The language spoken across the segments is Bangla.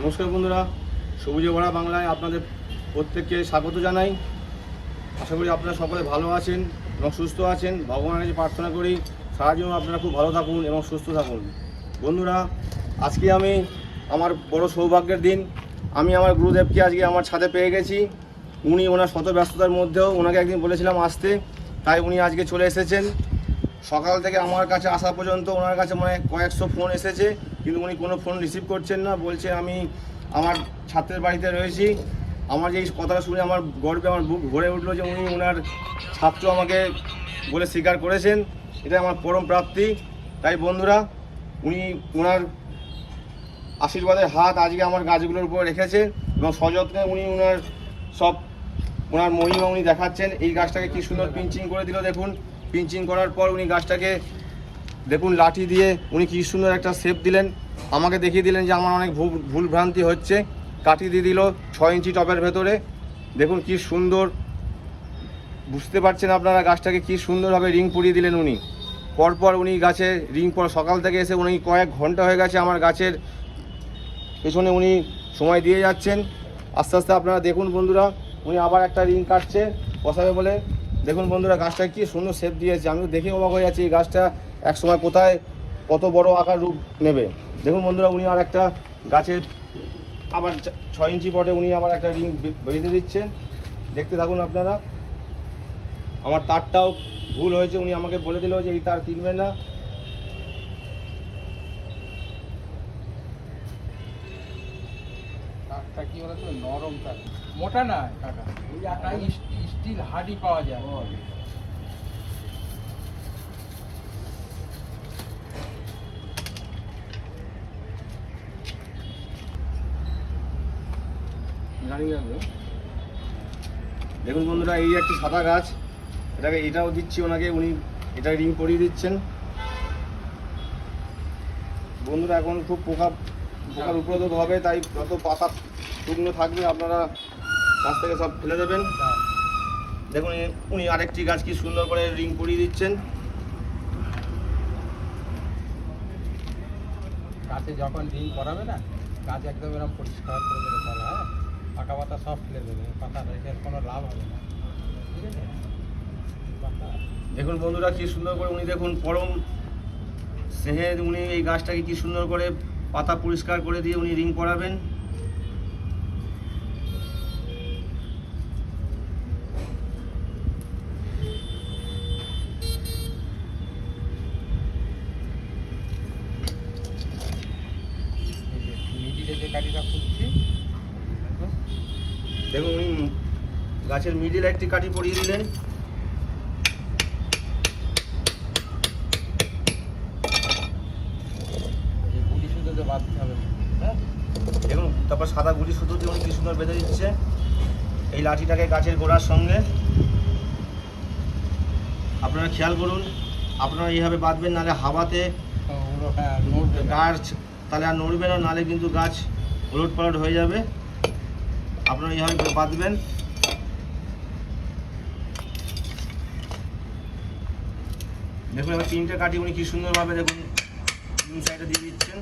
নমস্কার বন্ধুরা, সবুজে ভরা বাংলায় আপনাদের প্রত্যেককে স্বাগত জানাই। আশা করি আপনারা সকলে ভালো আছেন এবং সুস্থ আছেন। ভগবানের কাছে প্রার্থনা করি, সারা জীবন আপনারা খুব ভালো থাকুন এবং সুস্থ থাকুন। বন্ধুরা, আজকে আমি আমার বড় সৌভাগ্যের দিন। আমি আমার গুরুদেবকে আজকে আমার ছাদে পেয়ে গেছি। উনি ওনার শত ব্যস্ততার মধ্যেও ওনাকে একদিন বলেছিলাম আসতে। তাই উনি আজকে চলে এসেছেন। সকাল থেকে আমার কাছে আসা পর্যন্ত ওনার কাছে মানে কয়েকশো ফোন এসেছে, কিন্তু উনি কোনো ফোন রিসিভ করছেন না। বলছে, আমি আমার ছাত্রের বাড়িতে রয়েছি। আমার যে কথাটা শুনে আমার গর্বে আমার বুক ভরে উঠল যে উনি ওনার ছাত্র আমাকে বলে স্বীকার করেছেন। এটা আমার পরম প্রাপ্তি। তাই বন্ধুরা, উনি ওনার আশীর্বাদের হাত আজকে আমার গাছগুলোর উপর রেখেছে এবং সযত্নে উনি ওনার সব ওনার মহিমা উনি দেখাচ্ছেন। এই গাছটাকে কি সুন্দর পিঞ্চিং করে দিল দেখুন। পিঞ্চিং করার পর উনি গাছটাকে দেখুন লাঠি দিয়ে উনি কি সুন্দর একটা শেপ দিলেন। আমাকে দেখিয়ে দিলেন যে আমার অনেক ভুল ভুল ভ্রান্তি হচ্ছে। কাটি দিয়ে দিল ছয় ইঞ্চি টবের ভেতরে। দেখুন কি সুন্দর। বুঝতে পারছেন আপনারা গাছটাকে কি সুন্দরভাবে রিং পরিয়ে দিলেন উনি। পরপর উনি গাছে রিং পর সকাল থেকে এসে উনি কয়েক ঘণ্টা হয়ে গেছে আমার গাছের পেছনে উনি সময় দিয়ে যাচ্ছেন। আস্তে আস্তে আপনারা দেখুন বন্ধুরা, উনি আবার একটা রিং কাটছে, বসাবে বলে। দেখুন বন্ধুরা, গাছটা কি সুন্দর শেপ দিয়েছে। আমি তো দেখে অবাক হয়ে যাচ্ছি এই গাছটা একসময় কোথায় কত বড় আকার রূপ নেবে। দেখুন বন্ধুরা, উনি আর একটা গাছের আবার ছয় ইঞ্চি পটে উনি আবার একটা রিং বেঁধে দিচ্ছেন। দেখতে থাকুন আপনারা। আমার তারটাও ভুল হয়েছে, উনি আমাকে বলে দিল যে এই তার কিনবেন না। কাঠটা কি বলতো? নরম কাঠ মোটা না কাকা ওই একটা স্টিল হাডি পাওয়া যায়। দেখুন বন্ধুরা এই একটি সাদা গাছ এটাকে এটাও দিচ্ছি ওনাকে উনি এটা রিং করিয়ে দিচ্ছেন। বন্ধুরা এখন খুব পোকা পোকার উপদ্রব হবে তাই যত পাতা শুকনো থাকবে আপনারা গাছ থেকে সব ফেলে দেবেন। দেখুন উনি আরেকটি গাছ কি সুন্দর করে রিং করিয়ে দিচ্ছেন। গাছে যখন রিং করাবে না গাছ একদম এরকম পরিষ্কার করে দেবে তাহলে হ্যাঁ? পাকা পাতা সব ফেলে দেবে পাতা রেখে কোনো লাভ হবে না। ঠিক আছে? দেখুন বন্ধুরা কি সুন্দর করে উনি দেখুন পরম স্নেহে উনি এই গাছটাকে কি সুন্দর করে পাতা পরিষ্কার করে দিয়ে উনি রিং করাবেন এই যে মিডিলে যে কাঠিটা খুঁজছি। দেখো, দেখুন উনি গাছের মিডিল একটি কাঠি পরিয়ে দিলেন। এই যে গুড়ি শুধু তো বাদ দিতে হবে। হ্যাঁ? দেখুন তারপর সাদা গুলি সুতো দিয়ে উনি কি সুন্দর বেঁধে দিচ্ছে। এই লাঠিটাকে গাছের গোড়ার সঙ্গে। আপনারা খেয়াল করুন আপনারা এইভাবে বাঁধবেন নাহলে হাওয়াতে হ্যাঁ গাছ তাহলে আর নড়বে না নাহলে কিন্তু গাছ উলট পালট হয়ে যাবে। আপনারা এইভাবে বাঁধবেন দেখুন, এবার তিনটে কাঠি উনি কি সুন্দরভাবে দেখুন, তিন সাইডে দিয়ে দিচ্ছেন।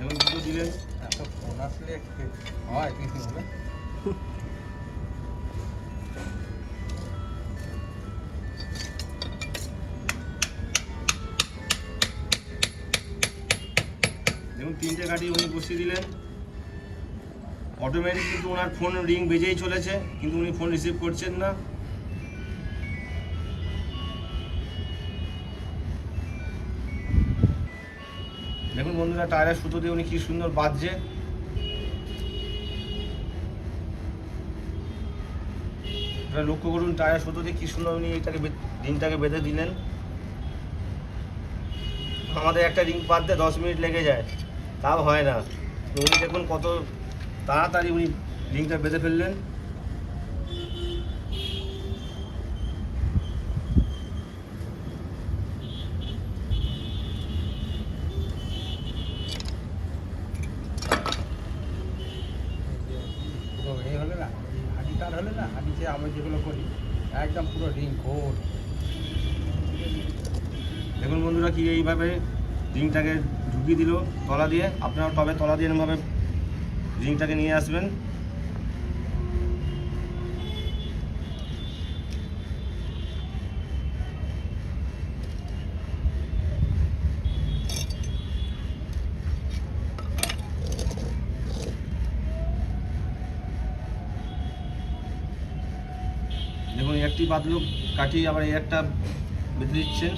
দুটো দিলেন এত ফোন আসলে হয় বসিয়ে দিলেন। অটোমেটিক কিন্তু ওনার ফোন রিং বেজেই চলেছে, কিন্তু উনি ফোন রিসিভ করছেন না। দেখুন বন্ধুরা টায়ারের সুতো দিয়ে উনি কি সুন্দর বাজছে। লক্ষ্য করুন টায়ার সুতো দিয়ে কি সুন্দর উনি এটাকে রিংটাকে বেঁধে দিলেন। আমাদের একটা রিং বাঁধতে দশ মিনিট লেগে যায়। তাও হয় না। উনি দেখুন কত তাড়াতাড়ি উনি রিংটা বেঁধে ফেললেন। আমরা যেগুলো করি একদম পুরো রিং ঘোর। দেখুন বন্ধুরা কি এইভাবে রিংটাকে ঢুকিয়ে দিল, তলা দিয়ে। আপনারা তবে তলা দিয়ে এরমভাবে রিংটাকে নিয়ে আসবেন। দেখুন একটি বাদলুক কাটিয়ে আবার একটা বেঁধে দিচ্ছেন।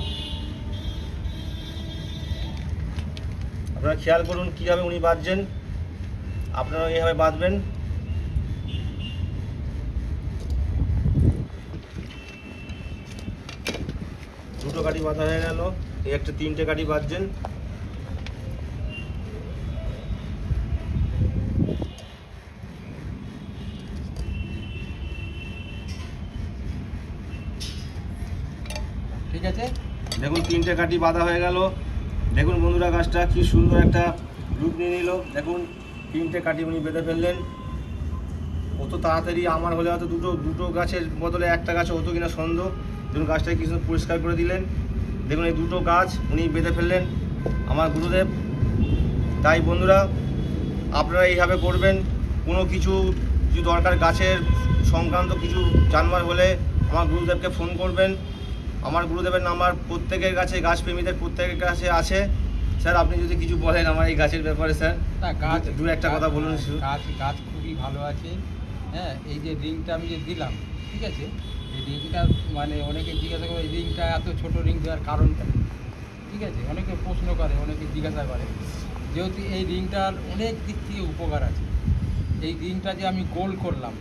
আপনারা খেয়াল করুন কীভাবে উনি বাঁধছেন। আপনারা এইভাবে বাঁধবেন। দুটো কাঠি বাঁধা হয়ে গেল এই একটা তিনটে কাঠি বাঁধছেন। ঠিক আছে? দেখুন, তিনটে কাঠি বাঁধা হয়ে গেল। দেখুন বন্ধুরা গাছটা কি সুন্দর একটা রূপ নিয়ে নিল। দেখুন, তিনটে কাঠি উনি বেঁধে ফেললেন। অত তাড়াতাড়ি আমার হলে হয়তো দুটো দুটো গাছের বদলে একটা গাছে হতো কিনা সন্দেহ। দেখুন, গাছটাকে কি সুন্দর পরিষ্কার করে দিলেন। দেখুন, এই দুটো গাছ উনি বেঁধে ফেললেন আমার গুরুদেব। তাই বন্ধুরা, আপনারা এইভাবে করবেন। কোনো কিছু কিছু দরকার গাছের সংক্রান্ত কিছু জানবার হলে আমার গুরুদেবকে ফোন করবেন। আমার গুরুদেবের নাম্বার প্রত্যেকের কাছে গাছপ্রেমীদের প্রত্যেকের কাছে আছে। স্যার আপনি যদি কিছু বলেন আমার এই গাছের ব্যাপারে স্যার। না গাছ দু একটা কথা বলুন গাছ-। গাছ খুবই ভালো আছে। হ্যাঁ এই যে রিংটা আমি যে দিলাম ঠিক আছে? এই রিংটা মানে অনেকে জিজ্ঞাসা করে এই রিংটা এত ছোট রিং দেওয়ার কারণটা? ঠিক আছে? অনেকে প্রশ্ন করে অনেকে জিজ্ঞাসা করে। যেহেতু এই রিংটার অনেক দিক থেকে উপকার আছে। এই রিংটা যে আমি গোল করলাম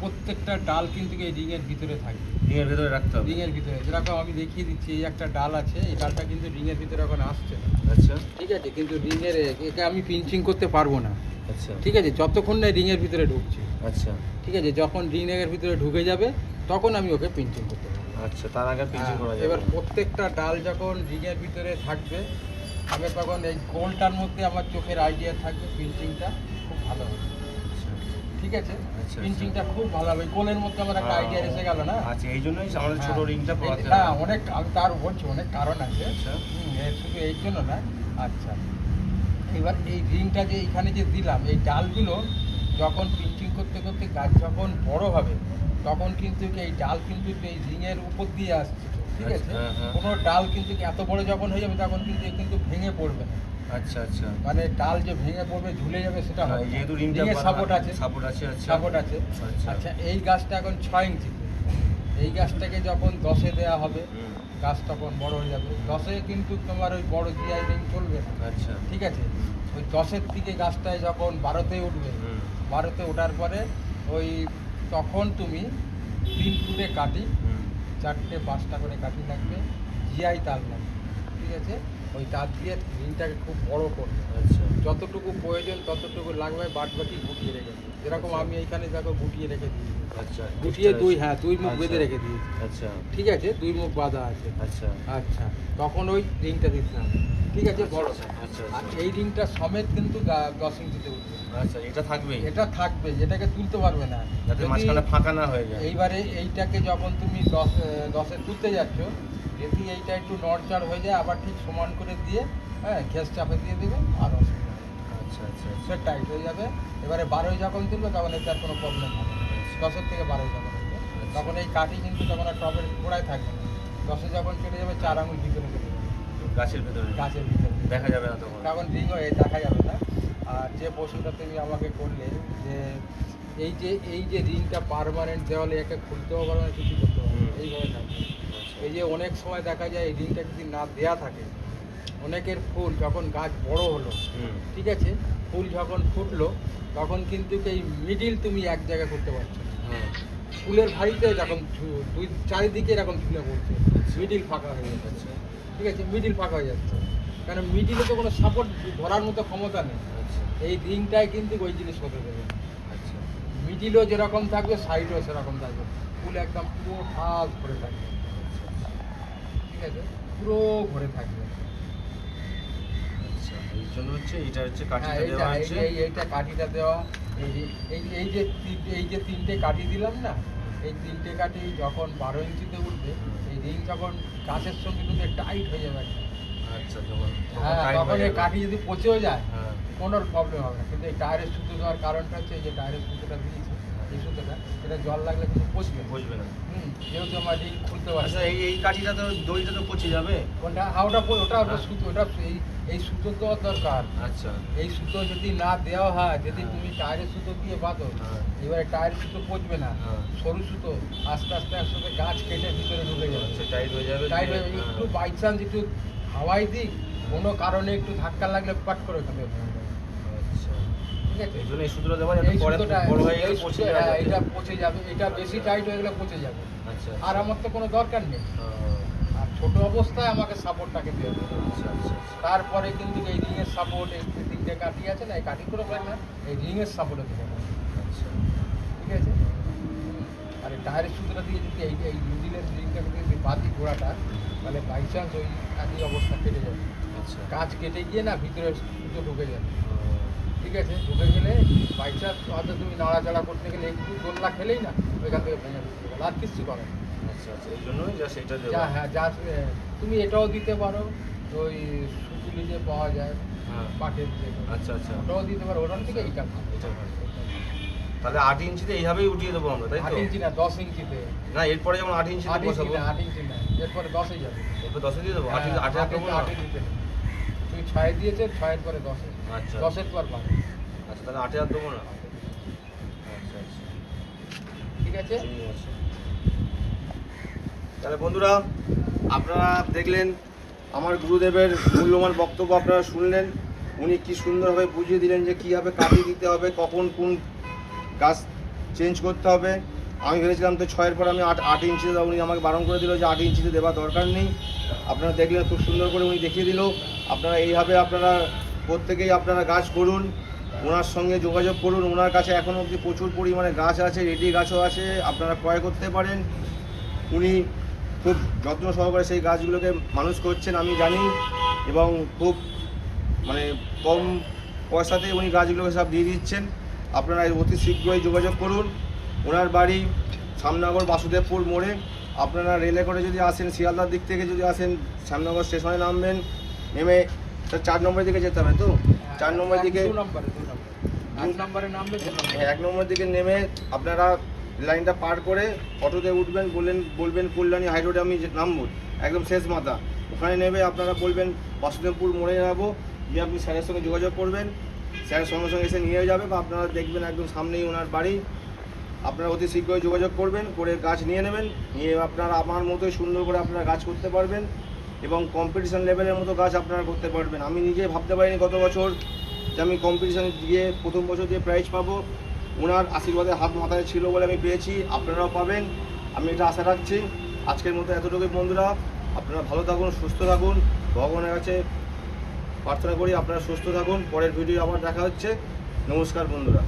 প্রত্যেকটা ডাল কিন্তু এই রিংয়ের ভিতরে থাকবে। রিংয়ের ভেতরে রাখতে হবে। রিংয়ের ভিতরে যেরকম আমি দেখিয়ে দিচ্ছি এই একটা ডাল আছে এই ডালটা কিন্তু রিংয়ের ভিতরে এখন আসছে না। আচ্ছা। ঠিক আছে কিন্তু রিংয়ের একে আমি পিঞ্চিং করতে পারব না। আচ্ছা। ঠিক আছে যতক্ষণ না রিংয়ের ভিতরে ঢুকছে। আচ্ছা। ঠিক আছে যখন রিংয়ের ভিতরে ঢুকে যাবে তখন আমি ওকে পিঞ্চিং করতে পারব। আচ্ছা তার আগে হ্যাঁ, করা যাবে। এবার প্রত্যেকটা ডাল যখন রিংয়ের ভিতরে থাকবে আমি তখন এই গোলটার মধ্যে আমার চোখের আইডিয়া থাকবে পিঞ্চিংটা খুব ভালো হবে। ঠিক আছে? আচ্ছা। পিঞ্চিংটা খুব ভালো হবে গোলের মধ্যে আমার একটা আইডিয়া এসে গেল না? আচ্ছা এই জন্যই আমাদের ছোট হ্যাঁ, রিংটা পড়াতে হ্যাঁ অনেক তার বলছি অনেক কারণ আছে। আচ্ছা। শুধু এই জন্য না। আচ্ছা। এবার এই রিংটা যে এখানে যে দিলাম এই ডালগুলো যখন পিঞ্চিং করতে করতে গাছ যখন বড় হবে তখন কিন্তু এই ডাল কিন্তু এই রিংয়ের উপর দিয়ে আসছে ঠিক আছে? হ্যাঁ, হ্যাঁ। কোনো ডাল কিন্তু এত বড় যখন হয়ে যাবে তখন কিন্তু কিন্তু ভেঙে পড়বে না। আচ্ছা আচ্ছা। মানে ডাল যে ভেঙে পড়বে ঝুলে যাবে সেটা হ্যাঁ, যেহেতু রিংটা সাপোর্ট আছে। সাপোর্ট আছে আচ্ছা। সাপোর্ট আছে। আচ্ছা। আচ্ছা এই গাছটা এখন ছয় ইঞ্চিতে এই গাছটাকে যখন দশে দেওয়া হবে গাছ তখন বড় হয়ে যাবে। দশে কিন্তু তোমার ওই বড় জিআই রিং চলবে না। আচ্ছা। ঠিক আছে? ওই দশের দিকে গাছটায় যখন বারোতে উঠবে বারোতে ওঠার পরে ওই তখন তুমি তিন ফুটে কাটি চারটে পাঁচটা করে কাটি লাগবে জিআই তার লাগবে। ঠিক আছে? ওই তার দিয়ে রিংটাকে খুব বড় করবে আচ্ছা। যতটুকু প্রয়োজন ততটুকু লাগবে বাদ বাকি গুটিয়ে রেখে দিই। যেরকম আমি এইখানে দেখো গুটিয়ে রেখে দিই। আচ্ছা গুটিয়ে দুই হ্যাঁ দুই মুখ আচ্ছা। বেঁধে রেখে দিই। আচ্ছা। ঠিক আছে? দুই মুখ বাঁধা আছে। আচ্ছা। আচ্ছা তখন ওই রিংটা দিতে হবে। ঠিক আছে বড়। আচ্ছা আর আচ্ছা। এই রিংটা সমেত কিন্তু দশ ইঞ্চিতে উঠবে। আচ্ছা এটা থাকবেই। এটা থাকবে এটাকে তুলতে পারবে না। যাতে মাঝখানে ফাঁকা না হয়ে যায়। এইবারে এইটাকে যখন তুমি দশ দশে তুলতে যাচ্ছ যদি এইটা একটু নড়চড় হয়ে যায় আবার ঠিক সমান করে দিয়ে হ্যাঁ ঘেস চাপে দিয়ে দেবে আর অসুবিধা। আচ্ছা আচ্ছা আচ্ছা। সে টাইট হয়ে যাবে। এবারে বারোই যখন তুলবে তখন এতে আর কোনো প্রবলেম হবে। দশের থেকে বারোই যখন তুলবে তখন এই কাঠি কিন্তু তখন আর টবের গোড়ায় থাকবে না। দশে যখন কেটে যাবে চার আঙুল ভিতরে যাবে। গাছের ভেতরে? গাছের ভিতরে। দেখা যাবে না তখন? তখন রিং হয়ে দেখা যাবে না। আর যে পশুটা তুমি আমাকে করলে যে এই যে এই যে রিংটা পারমানেন্ট দেওয়ালে একে খুলতেও পারবে না কিছু করতে। এইভাবে থাকবে এই যে অনেক সময় দেখা যায় এই রিংটা যদি না দেয়া থাকে অনেকের ফুল যখন গাছ বড় হলো ঠিক আছে? ফুল যখন ফুটলো তখন কিন্তু এই মিডিল তুমি এক জায়গায় করতে পারছ। ফুলের ভারিতে যখন দুই চারিদিকে এরকম ঝুলে পড়ছে মিডিল ফাঁকা হয়ে যাচ্ছে। ঠিক আছে? মিডিল ফাঁকা হয়ে যাচ্ছে। কারণ মিডিলে তো কোনো সাপোর্ট ধরার মতো ক্ষমতা নেই। আচ্ছা। এই রিংটাই কিন্তু ওই জিনিস হতে দেবে আচ্ছা। মিডিলও যেরকম থাকবে সাইডও সেরকম থাকবে। ফুল একদম পুরো ঠাস ভরে থাকবে ঠিক আছে? পুরো ভরে থাকবে আচ্ছা এই জন্য হচ্ছে এটা হচ্ছে হ্যাঁ কাঠিটা দেওয়া এই যে- এইটা কাঠিটা দেওয়া। এই এই এই যে এই যে তিনটে কাঠি দিলাম না এই তিনটে কাঠি যখন বারো ইঞ্চিতে উঠবে এই রিং যখন গাছের সঙ্গে টাইট হয়ে যাবে। আচ্ছা যখন হ্যাঁ তখন এই কাঠি যদি পচেও যায় হ্যাঁ। কোনো প্রবলেম হবে না। কিন্তু এই টায়ারের সুতো দেওয়ার কারণটা হচ্ছে এই যে টায়ারের সুতোটা দিয়েছে এই সুতোটা এটা জল লাগলে কিন্তু পচবে। বুঝবে না হুম যেহেতু আমার রিং খুলতে আচ্ছা এই এই কাঠিটা তো দড়িটা তো পচে যাবে কোনটা হাওটা ওটা ওটা হ্যাঁ। সুতো ওটা এই এই সুতো দেওয়ার দরকার আচ্ছা এই সুতো যদি না দেওয়া হয় যদি হ্যাঁ। তুমি টায়ারের সুতো দিয়ে বাঁধো হ্যাঁ। এবারে টায়ারের সুতো পচবে না হ্যাঁ। সরু সুতো আস্তে আস্তে আস্তে গাছ কেটে ভিতরে ঢুকে যাবে আচ্ছা টাইট হয়ে যাবে টাইট হয়ে হ্যাঁ। একটু বাই চান্স একটু হাওয়াই দিক কোনো কারণে একটু ধাক্কা লাগলে পাট করে আছে এই জন্য এই সুতোটা দেওয়া যাতে পরে বড় হয়ে গেলে পচে যাবে। এটা পচে যাবে এটা বেশি টাইট হয়ে গেলে পচে যাবে। আচ্ছা আর আমার তো কোনো দরকার নেই। আর ছোট অবস্থায় আমাকে সাপোর্টটাকে দেবে আচ্ছা আচ্ছা আচ্ছা। তারপরে কিন্তু এই রিংয়ের সাপোর্ট এই তিনটে কাঠি আছে না এই কাঠি করে পারে না এই রিংয়ের সাপোর্টে দেবে আচ্ছা। ঠিক আছে? আর এই টায়ারের সুতোটা দিয়ে যদি এই এই মিডিলের রিংটাকে যদি বাদি ঘোড়াটা তাহলে বাই চান্স ওই একই অবস্থা কেটে যাবে। আচ্ছা। কাজ কেটে গিয়ে না ভিতরে সুতো ঢুকে যাবে। ঠিক আছে? ঢুকে গেলে বাই চান্স হয়তো তুমি নাড়াচাড়া করতে গেলে একটু দোলনা খেলেই না ওইখান থেকে ভেঙে দিতে পারো আর কিচ্ছু করে আচ্ছা আচ্ছা এই জন্যই যা সেটা যা হ্যাঁ যা তুমি এটাও দিতে পারো ওই সুতুলি যে পাওয়া যায় হ্যাঁ। পাটের যে আচ্ছা আচ্ছা। ওটাও দিতে পারো ওটার থেকে এইটা এটা তাহলে আট ইঞ্চিতে এইভাবেই উঠিয়ে দেবো আমরা তাই আট ইঞ্চি না দশ ইঞ্চিতে। না এরপরে যেমন আট ইঞ্চিতে আট ইঞ্চি বসাবো। আট ইঞ্চি না এরপরে দশে যাবে। এরপর দশে দিয়ে দেবো? আট হ্যাঁ, ইঞ্চি আটে আট ইঞ্চি- আট ইঞ্চিতে। তুমি ছয় দিয়েছে ছয়ের পরে দশে আচ্ছা। দশের পর বারো আচ্ছা তাহলে আটে আর দেবো না? আচ্ছা আচ্ছা। ঠিক আছে? তাহলে বন্ধুরা আপনারা দেখলেন আমার গুরুদেবের মূল্যবান বক্তব্য আপনারা শুনলেন। উনি কি সুন্দরভাবে বুঝিয়ে দিলেন যে কীভাবে কাটিয়ে দিতে হবে কখন কোন গাছ চেঞ্জ করতে হবে। আমি ভেবেছিলাম তো ছয়ের পর আমি আট আট ইঞ্চিতে দেবো উনি আমাকে বারণ করে দিল যে আট ইঞ্চিতে দেওয়া দরকার নেই। আপনারা দেখলেন খুব সুন্দর করে উনি দেখিয়ে দিল। আপনারা এইভাবে আপনারা প্রত্যেকেই আপনারা গাছ করুন, ওনার সঙ্গে যোগাযোগ করুন, ওনার কাছে এখনও অবধি প্রচুর পরিমাণে গাছ আছে, রেডি গাছও আছে, আপনারা ক্রয় করতে পারেন। উনি খুব যত্ন সহকারে সেই গাছগুলোকে মানুষ করছেন, আমি জানি, এবং খুব মানে কম পয়সাতে উনি গাছগুলোকে সব দিয়ে দিচ্ছেন। আপনারা অতি শীঘ্রই যোগাযোগ করুন। ওনার বাড়ি শ্যামনগর বাসুদেবপুর মোড়ে। আপনারা রেলে করে যদি আসেন, শিয়ালদার দিক থেকে যদি আসেন, শ্যামনগর স্টেশনে নামবেন, নেমে তা চার নম্বরের দিকে যেতে হবে তো? চার নম্বরের দিকে এক নম্বর দিকে নেমে আপনারা লাইনটা পার করে অটোতে উঠবেন বললেন বলবেন কল্যাণী হাই রোডে আমি যে নামবো একদম শেষ মাথা। ওখানে নেমে আপনারা বলবেন বাসুদেবপুর মোড়ে যাব গিয়ে আপনি স্যারের সঙ্গে যোগাযোগ করবেন। স্যারের সঙ্গে সঙ্গে এসে নিয়ে যাবে বা আপনারা দেখবেন একদম সামনেই ওনার বাড়ি। আপনারা অতি শীঘ্রই যোগাযোগ করবেন করে গাছ নিয়ে নেবেন। নিয়ে আপনারা আমার মতোই সুন্দর করে আপনারা গাছ করতে পারবেন। এবং কম্পিটিশন লেভেলের মতো গাছ আপনারা করতে পারবেন। আমি নিজে ভাবতে পারিনি গত বছর যে আমি কম্পিটিশানে গিয়ে প্রথম বছর দিয়ে প্রাইজ পাবো, ওনার আশীর্বাদে হাত মাথায় ছিল বলে আমি পেয়েছি, আপনারাও পাবেন। আমি এটা আশা রাখছি। আজকের মতো এতটুকুই বন্ধুরা। আপনারা ভালো থাকুন, সুস্থ থাকুন। ভগবানের কাছে প্রার্থনা করি আপনারা সুস্থ থাকুন। পরের ভিডিও আবার দেখা হচ্ছে। নমস্কার বন্ধুরা।